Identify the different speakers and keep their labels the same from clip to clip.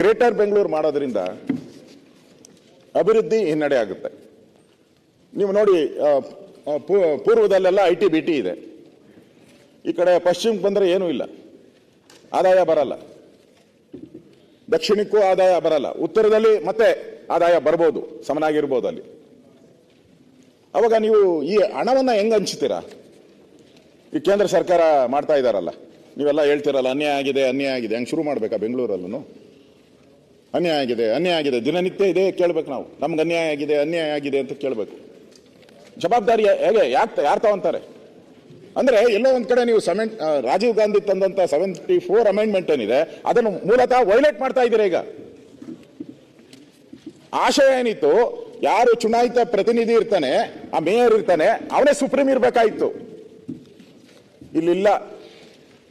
Speaker 1: Greater Bengaluru ಮಾಡೋದ್ರಿಂದ ಅಭಿವೃದ್ಧಿ ಹಿನ್ನಡೆ ಆಗುತ್ತೆ. ನೀವು ನೋಡಿ ಪೂರ್ವದಲ್ಲೆಲ್ಲ ಐ ಟಿ, ಬಿ ಟಿ ಇದೆ. ಈ ಕಡೆ ಪಶ್ಚಿಮಕ್ಕೆ ಬಂದರೆ ಏನೂ ಇಲ್ಲ. ಆದಾಯ ಬರಲ್ಲ. ದಕ್ಷಿಣಕ್ಕೂ ಆದಾಯ ಬರಲ್ಲ. ಉತ್ತರದಲ್ಲಿ ಮತ್ತೆ ಆದಾಯ ಬರ್ಬೋದು, ಸಮನಾಗಿರ್ಬೋದು ಅಲ್ಲಿ. ಅವಾಗ ನೀವು ಈ ಹಣವನ್ನು ಹೆಂಗೆ ಹಂಚ್ತೀರಾ? ಈ ಕೇಂದ್ರ ಸರ್ಕಾರ ಮಾಡ್ತಾ ಇದ್ದಾರಲ್ಲ ನೀವೆಲ್ಲ ಹೇಳ್ತಿರಲ್ಲ, ಅನ್ಯಾಯ ಆಗಿದೆ ಅನ್ಯಾಯ ಆಗಿದೆ. ಹಂಗೆ ಶುರು ಮಾಡಬೇಕಾ ಬೆಂಗಳೂರಲ್ಲೂ ಅನ್ಯಾಯ ಆಗಿದೆ ಅನ್ಯಾಯ ಆಗಿದೆ. ದಿನನಿತ್ಯ ಇದೇ ಕೇಳ್ಬೇಕು ನಾವು. ನಮ್ಗೆ ಅನ್ಯಾಯ ಆಗಿದೆ ಅನ್ಯಾಯ ಆಗಿದೆ ಅಂತ ಕೇಳಬೇಕು. ಜವಾಬ್ದಾರಿ ಹೇಗೆ? ಯಾಕೆ ಯಾರು ತಗೊಂತಾರೆ ಅಂದ್ರೆ ಎಲ್ಲೋ ಒಂದು ಕಡೆ ನೀವು ಸೆವೆಂಟ್ ರಾಜೀವ್ ಗಾಂಧಿ ತಂದಂತ ಸೆವೆಂಟಿ ಫೋರ್ ಅಮೆಂಡ್ಮೆಂಟ್ ಏನಿದೆ, ಅದನ್ನು ಮೂಲತಃ ವೈಲೇಟ್ ಮಾಡ್ತಾ ಇದ್ದೀರಾ ಈಗ? ಆಶಯ ಏನಿತ್ತು? ಯಾರು ಚುನಾಯಿತ ಪ್ರತಿನಿಧಿ ಇರ್ತಾನೆ, ಆ ಮೇಯರ್ ಇರ್ತಾನೆ, ಅವನೇ ಸುಪ್ರೀಂ ಇರ್ಬೇಕಾಯ್ತು. ಇಲ್ಲಿಲ್ಲ.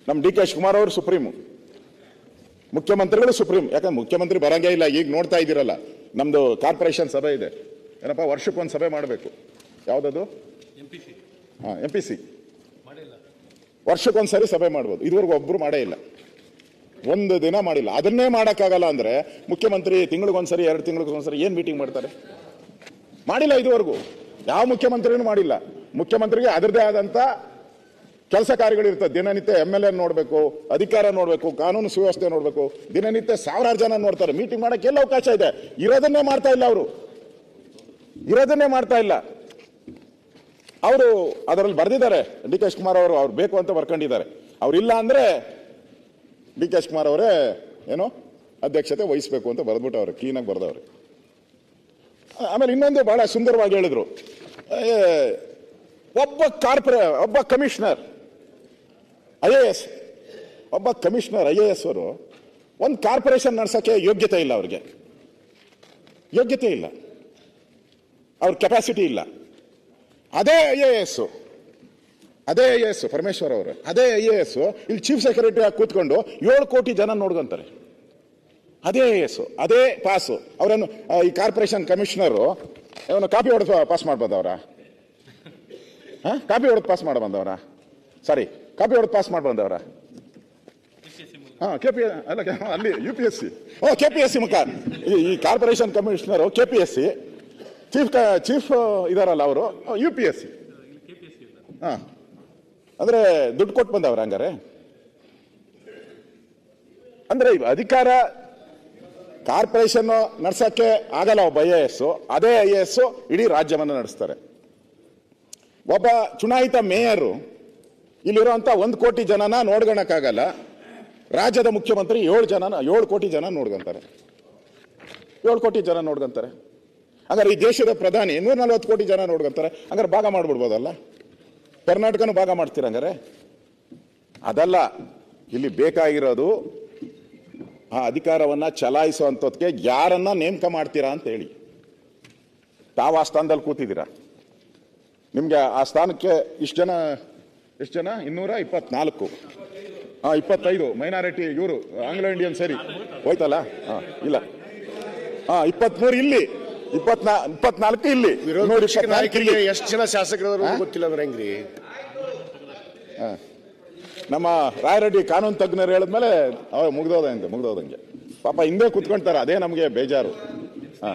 Speaker 1: ನಮ್ಮ ಡಿ ಕೆ ಶಿವಕುಮಾರ್ ಅವರು ಸುಪ್ರೀಂ ಮುಖ್ಯಮಂತ್ರಿಗಳು ಸುಪ್ರೀಂ ಯಾಕಂದ್ರೆ ಮುಖ್ಯಮಂತ್ರಿ ಬರಂಗೇ ಇಲ್ಲ ಈಗ ನೋಡ್ತಾ ಇದ್ದೀರಲ್ಲ. ನಮ್ದು ಕಾರ್ಪೊರೇಷನ್ ಸಭೆ ಇದೆ. ಏನಪ್ಪ ವರ್ಷಕ್ಕೊಂದು ಸಭೆ ಮಾಡಬೇಕು. ಯಾವುದದು? ಹಾ ಎಂ ಪಿ ಸಿ ವರ್ಷಕ್ಕೊಂದು ಸರಿ ಸಭೆ ಮಾಡ್ಬೋದು. ಇದುವರೆಗೂ ಒಬ್ಬರು ಮಾಡೇ ಇಲ್ಲ. ಒಂದು ದಿನ ಮಾಡಿಲ್ಲ. ಅದನ್ನೇ ಮಾಡೋಕ್ಕಾಗಲ್ಲ ಅಂದರೆ ಮುಖ್ಯಮಂತ್ರಿ ತಿಂಗಳಿಗೊಂದ್ಸರಿ ಎರಡು ತಿಂಗಳಿಗೊಂದ್ಸರಿ ಏನು ಮೀಟಿಂಗ್ ಮಾಡ್ತಾರೆ? ಮಾಡಿಲ್ಲ ಇದುವರೆಗೂ. ಯಾವ ಮುಖ್ಯಮಂತ್ರಿನೂ ಮಾಡಿಲ್ಲ. ಮುಖ್ಯಮಂತ್ರಿಗೆ ಅದರದೇ ಆದಂತ ಕೆಲಸ ಕಾರ್ಯಗಳಿರ್ತದೆ ದಿನನಿತ್ಯ ಎಂ ಎಲ್ ಎ ನೋಡಬೇಕು, ಅಧಿಕಾರ ನೋಡಬೇಕು, ಕಾನೂನು ಸುವ್ಯವಸ್ಥೆ ನೋಡಬೇಕು. ದಿನನಿತ್ಯ ಸಾವಿರಾರು ಜನ ನೋಡ್ತಾರೆ. ಮೀಟಿಂಗ್ ಮಾಡೋಕ್ಕೆ ಎಲ್ಲ ಅವಕಾಶ ಇದೆ. ಇರೋದನ್ನೇ ಮಾಡ್ತಾ ಇಲ್ಲ ಅವರು. ಇರೋದನ್ನೇ ಮಾಡ್ತಾ ಇಲ್ಲ. ಅವರು ಅದರಲ್ಲಿ ಬರೆದಿದ್ದಾರೆ. ಡಿ ಕೆ ಕುಮಾರ್ ಅವರು, ಅವ್ರು ಬೇಕು ಅಂತ ಬರ್ಕೊಂಡಿದ್ದಾರೆ. ಅವರಿಲ್ಲ ಅಂದರೆ ಡಿ ಕೆ ಕುಮಾರ್ ಅವರೇ ಏನೋ ಅಧ್ಯಕ್ಷತೆ ವಹಿಸಬೇಕು ಅಂತ ಬರೆದ್ಬಿಟ್ಟು ಅವರು ಕ್ಲೀನಾಗಿ ಬರೆದವ್ರೆ. ಆಮೇಲೆ ಇನ್ನೊಂದು ಬಹಳ ಸುಂದರವಾಗಿ ಹೇಳಿದ್ರು. ಒಬ್ಬ ಕಾರ್ಪೊರೇ, ಒಬ್ಬ ಕಮಿಷನರ್. I A S. ಒಬ್ಬ ಕಮಿಷನರ್, ಐ ಎ ಎಸ್ ಅವರು ಒಂದು ಕಾರ್ಪೊರೇಷನ್ ನಡೆಸೋಕ್ಕೆ ಯೋಗ್ಯತೆ ಇಲ್ಲ ಅವ್ರಿಗೆ. ಯೋಗ್ಯತೆ ಇಲ್ಲ. ಅವ್ರ ಕೆಪಾಸಿಟಿ ಇಲ್ಲ. ಅದೇ ಐ ಎ ಎಸ್. ಅದೇ ಐ ಎಸ್, ಪರಮೇಶ್ವರ್ ಅವರು. ಅದೇ ಐ ಎ ಎಸ್. ಇಲ್ಲಿ ಚೀಫ್ ಸೆಕ್ರೆಟರಿ ಆಗಿ ಕೂತ್ಕೊಂಡು ಏಳು ಕೋಟಿ ಜನ ನೋಡ್ಕೊಂತಾರೆ. ಅದೇ ಐ ಎಸ್. ಅದೇ ಪಾಸು ಅವರನ್ನು ಈ ಕಾರ್ಪೊರೇಷನ್ ಕಮಿಷನರು, ಅವನು ಕಾಪಿ ಹೊಡೆದು ಪಾಸ್ ಮಾಡ್ಬೋದ ಅವರ ಕಾಪಿ ಹೊಡೆದು ಪಾಸ್ ಮಾಡಿ ಸರಿ ಸಾರಿ. ಕಾಪಿ ಹೊಡೆದು ಪಾಸ್ ಮಾಡಿ ಬಂದವರ. ಹಾಂ ಕೆ ಪಿ ಅಲ್ಲ ಅಲ್ಲಿ ಯು ಪಿ ಎಸ್ ಸಿ ಓ ಕೆ ಪಿ ಎಸ್ ಸಿ ಮುಖ. ಈ corporation commissioner K P S C chief chief ಇದಾರಲ್ಲ ಅವರು. ಯು ಪಿ ಎಸ್ ಸಿ ಹಾಂ. ಅಂದ್ರೆ ದುಡ್ಡು ಕೊಟ್ಟು ಬಂದವ್ರ ಹಂಗಾರೆ? ಅಂದ್ರೆ ಅಧಿಕಾರ ಕಾರ್ಪೊರೇಷನ್ ನಡ್ಸಕ್ಕೆ ಆಗಲ್ಲ ಒಬ್ಬ ಐ ಎ ಎಸ್ ಅದೇ ಐ ಎ ಎಸ್ ಇಡೀ ರಾಜ್ಯವನ್ನು ನಡೆಸ್ತಾರೆ. ಒಬ್ಬ ಚುನಾಯಿತ ಮೇಯರು ಇಲ್ಲಿರುವಂತ ಒಂದು ಕೋಟಿ ಜನನ ನೋಡ್ಗಣಕ್ಕಾಗಲ್ಲ. ರಾಜ್ಯದ ಮುಖ್ಯಮಂತ್ರಿ ಏಳು ಜನನ, ಏಳು ಕೋಟಿ ಜನ ನೋಡ್ಕೊಂತಾರೆ ಏಳು ಕೋಟಿ ಜನ ನೋಡ್ಕೊಂತಾರೆ ಹಂಗಾರೆ ಈ ದೇಶದ ಪ್ರಧಾನಿ ನೂರ ನಲ್ವತ್ತು ಕೋಟಿ ಜನ ನೋಡ್ಕೊಂತಾರೆ ಹಂಗಾರೆ ಭಾಗ ಮಾಡ್ಬಿಡ್ಬೋದಲ್ಲ? ಕರ್ನಾಟಕನೂ ಭಾಗ ಮಾಡ್ತೀರ ಹಂಗಾರೆ? ಅದಲ್ಲ, ಇಲ್ಲಿ ಬೇಕಾಗಿರೋದು ಆ ಅಧಿಕಾರವನ್ನು ಚಲಾಯಿಸುವಂಥದ್ಕೆ ಯಾರನ್ನ ನೇಮಕ ಮಾಡ್ತೀರಾ ಅಂತ ಹೇಳಿ. ತಾವು ಆ ಸ್ಥಾನದಲ್ಲಿ ಕೂತಿದ್ದೀರಾ? ನಿಮಗೆ ಆ ಸ್ಥಾನಕ್ಕೆ ಇಷ್ಟು ಜನ ಎಷ್ಟು ಜನ? ಇನ್ನೂರ ಇಪ್ಪತ್ನಾಲ್ಕು. ಹಾಂ ಇಪ್ಪತ್ತೈದು. ಮೈನಾರಿಟಿ ಇವರು ಆಂಗ್ಲೋ ಇಂಡಿಯನ್ ಸರಿ. ಹೋಯ್ತಲ್ಲ? ಹಾಂ ಇಲ್ಲ. ಹಾಂ ಇಪ್ಪತ್ಮೂರು ಇಲ್ಲಿ. ಇಪ್ಪತ್ನಾ ಇಪ್ಪತ್ನಾಲ್ಕು ಇಲ್ಲಿ. ನೋಡಿ.
Speaker 2: ಎಷ್ಟು ಜನ ಶಾಸಕರು ಗೊತ್ತಿಲ್ಲ ಅಂದ್ರೆ ಹೆಂಗ್ರಿ?
Speaker 1: ನಮ್ಮ ರಾಯರೆಡ್ಡಿ ಕಾನೂನು ತಜ್ಞರು ಹೇಳಿದ್ಮೇಲೆ ಮುಗ್ದೋದಂತೆ ಮುಗ್ದೋದಂಗೆ. ಪಾಪ ಹಿಂದೆ ಕುತ್ಕೊಂತಾರೆ ಅದೇ ನಮಗೆ ಬೇಜಾರು. ಹಾ